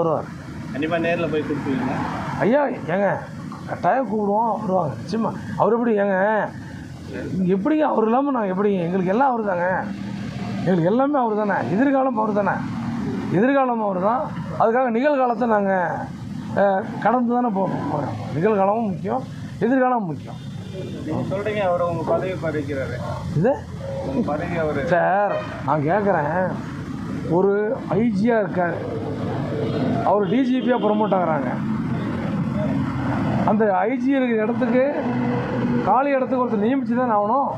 வருவார். கண்டிப்பாக நேரில் போய் கொடுத்துருவீங்க ஐயா ஏங்க கட்டாயம் கூப்பிடுவோம் வருவாங்க. நிச்சயமா. அவர் எப்படி ஏங்க எப்படிங்க அவர் இல்லாமல் நாங்கள் எப்படி எங்களுக்கு எல்லாம் அவர் தாங்க எங்களுக்கு எல்லாமே அவர் தானே எதிர்காலம் அவர் தானே எதிர்காலம் அவர் தான் அதுக்காக நிகழ்காலத்தை நாங்கள் கடந்து தானே போகணும். போகிறோம் நிகழ்காலமும் முக்கியம் எதிர்காலமும் முக்கியம். நீங்கள் சொல்கிறீங்க அவர் உங்கள் பதவி பறிக்கிறாரு இது? உங்கள் பதவி அவர். சார் நான் கேட்குறேன் ஒரு ஐஜியாக இருக்கார். அவர் டிஜிபியாக ப்ரொமோட் ஆகுறாங்க. அந்த ஐஜி இருக்கிற இடத்துக்கு காலி இடத்துக்கு ஒருத்தர் நியமித்து தான் ஆகணும்.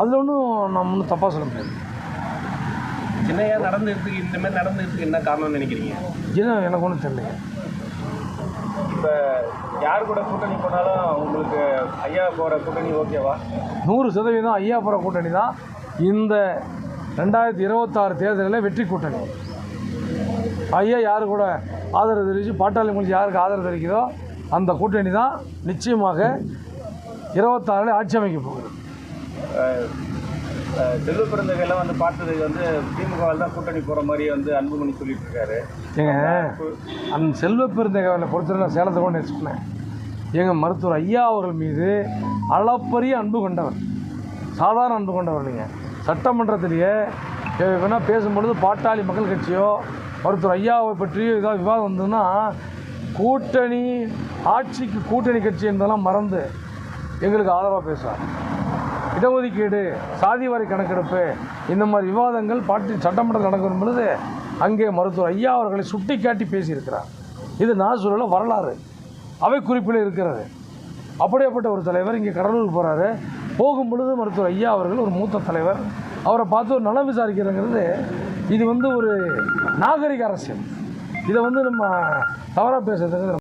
அதில் ஒன்றும் நம்ம ஒன்றும் தப்பாக சொல்ல முடியாது. சின்னையா நடந்துறதுக்கு இந்த மாதிரி நடந்துறதுக்கு என்ன காரணம்னு நினைக்கிறீங்க? ஏன்னா எனக்கு ஒன்றும் தெரியல இப்போ யார் கூட கூட்டணி போனாலும் உங்களுக்கு ஐயா போகிற கூட்டணி ஓகேவா? நூறு சதவீதம் ஐயாபுர கூட்டணி தான் இந்த ரெண்டாயிரத்தி இருபத்தாறு தேர்தலில் வெற்றி கூட்டணி. ஐயா யார் கூட ஆதரவு தெரிவித்து பாட்டாளி மொழி யாருக்கு ஆதரவு தெரிவிக்குதோ அந்த கூட்டணி தான் நிச்சயமாக இருபத்தாறில் ஆட்சி அமைக்க போகுது. செல்வ பிறந்தகையெல்லாம் வந்து பார்த்ததுக்கு வந்து திமுகவில் தான் கூட்டணி போகிற மாதிரி வந்து அன்புமணி சொல்லிட்டு இருக்காரு ஏங்க அந்த செல்வ பெருந்தகவலை பொறுத்தவரை நான் சேலத்தை கொண்டு சொன்னேன் எங்கள் மருத்துவர் ஐயா அவர்கள் மீது அளப்பரிய அன்பு கொண்டவர். சாதாரண அன்பு கொண்டவர் இல்லைங்க. சட்டமன்றத்திலேயே வேணால் பேசும்பொழுது பாட்டாளி மக்கள் கட்சியோ மருத்துவர் ஐயாவை பற்றி ஏதாவது விவாதம் வந்ததுன்னா கூட்டணி ஆட்சிக்கு கூட்டணி கட்சி என்பதெல்லாம் மறந்து எங்களுக்கு ஆதரவாக பேசுவார். இடஒதுக்கீடு சாதிவாரி கணக்கெடுப்பு இந்த மாதிரி விவாதங்கள் பாட்டி சட்டமன்றத்தில் நடக்கும் பொழுது அங்கே மருத்துவர் ஐயா அவர்களை சுட்டிக்காட்டி பேசியிருக்கிறார். இது நான் சொல்லல வரலாறு. அவை குறிப்பில் இருக்கிறது. அப்படியேப்பட்ட ஒரு தலைவர் இங்கே கடலூருக்கு போகிறாரு போகும் பொழுது மருத்துவர் ஐயா அவர்கள் ஒரு மூத்த தலைவர். அவரை பார்த்து ஒரு நலம் விசாரிக்கிறங்கிறது இது வந்து ஒரு நாகரிக அரசியல். இதை வந்து நம்ம தவறாக பேசுறதுக்கு